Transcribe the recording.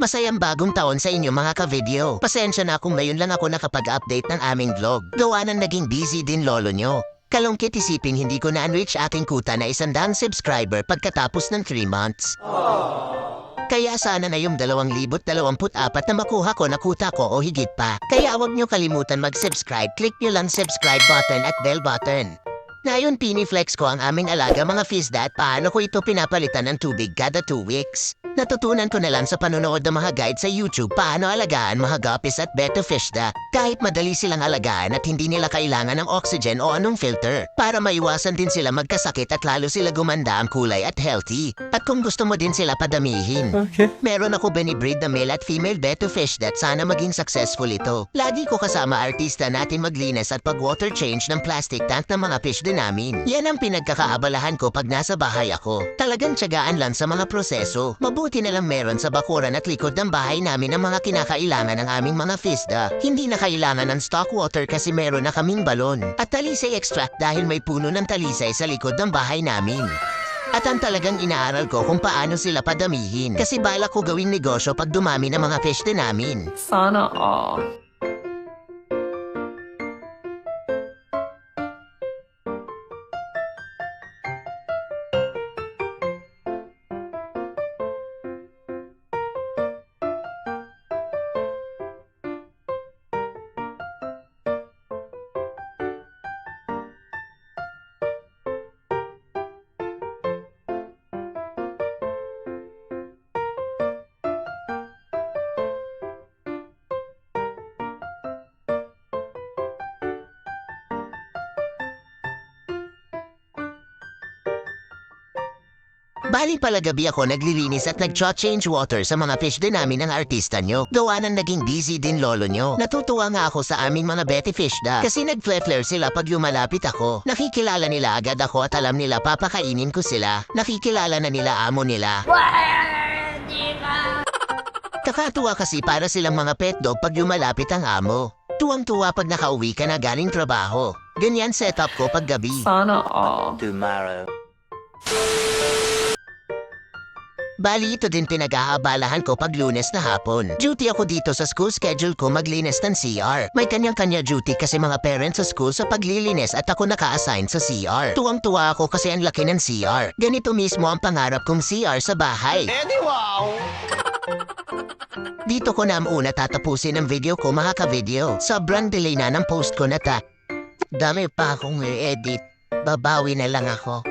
Masayang bagong taon sa inyo mga ka-video. Pasensya na kung ngayon lang ako nakapag-update ng aming vlog. Gawa ng naging busy din lolo nyo. Kalungkit isipin hindi ko na-unreach aking kuta na isandang subscriber pagkatapos ng 3 months. Kaya sana na yung 2,024 na makuha ko na kuta ko o higit pa. Kaya huwag nyo kalimutan mag-subscribe. Click nyo lang subscribe button at bell button. Ngayon piniflex ko ang aming alaga mga fisda at paano ko ito pinapalitan ng tubig kada 2 weeks. Natutunan ko na lang sa panonood ng mga guide sa YouTube paano alagaan mga guppies at betta fishda kahit madali silang alagaan at hindi nila kailangan ng oxygen o anong filter para maiwasan din sila magkasakit at lalo sila gumanda ang kulay at healthy. At kung gusto mo din sila padamihin, Okay. Meron ako binibreed na male at female beto fish that sana maging successful ito. Lagi ko kasama artista natin maglinis at pag-water change ng plastic tank ng mga fish din namin. Yan ang pinagkakaabalahan ko pag nasa bahay ako. Talagang tiyagaan lang sa mga proseso. Mabuti na lang meron sa bakuran at likod ng bahay namin ang mga kinakailangan ng aming mga fisda. Hindi na kailangan ng stock water kasi meron na kaming balon. At talisay extract dahil may puno ng talisay sa likod ng bahay namin. At ang talagang inaaral ko kung paano sila padamihin. Kasi bala ko gawing negosyo pag dumami ng mga din namin. Sana all. Bali pala gabi ako naglilinis at nag-change water sa mga fish din namin ng artista nyo. Gawa ng naging busy din lolo nyo. Natutuwa nga ako sa aming mga betty fish da. Kasi nag-flare sila pag lumalapit ako. Nakikilala nila agad ako at alam nila papakainin ko sila. Nakikilala na nila amo nila. Kakatuwa kasi para silang mga pet dog pag lumalapit ang amo. Tuwang-tuwa pag nakauwi ka na galing trabaho. Ganyan setup ko pag gabi. Sana all. tomorrow. Bali ito din pinag-aabalahan ko pag lunes na hapon. Duty ako dito sa school schedule ko maglinis ng CR. May kanyang-kanya duty kasi mga parents sa school sa paglilinis at ako naka-assign sa CR. Tuwang-tuwa ako kasi ang laki ng CR. Ganito mismo ang pangarap kong CR sa bahay. Dito ko na una tatapusin ang video ko mga ka-video. Sobrang delay na ng post ko na ta. Dami pa akong i-edit. Babawi na lang ako.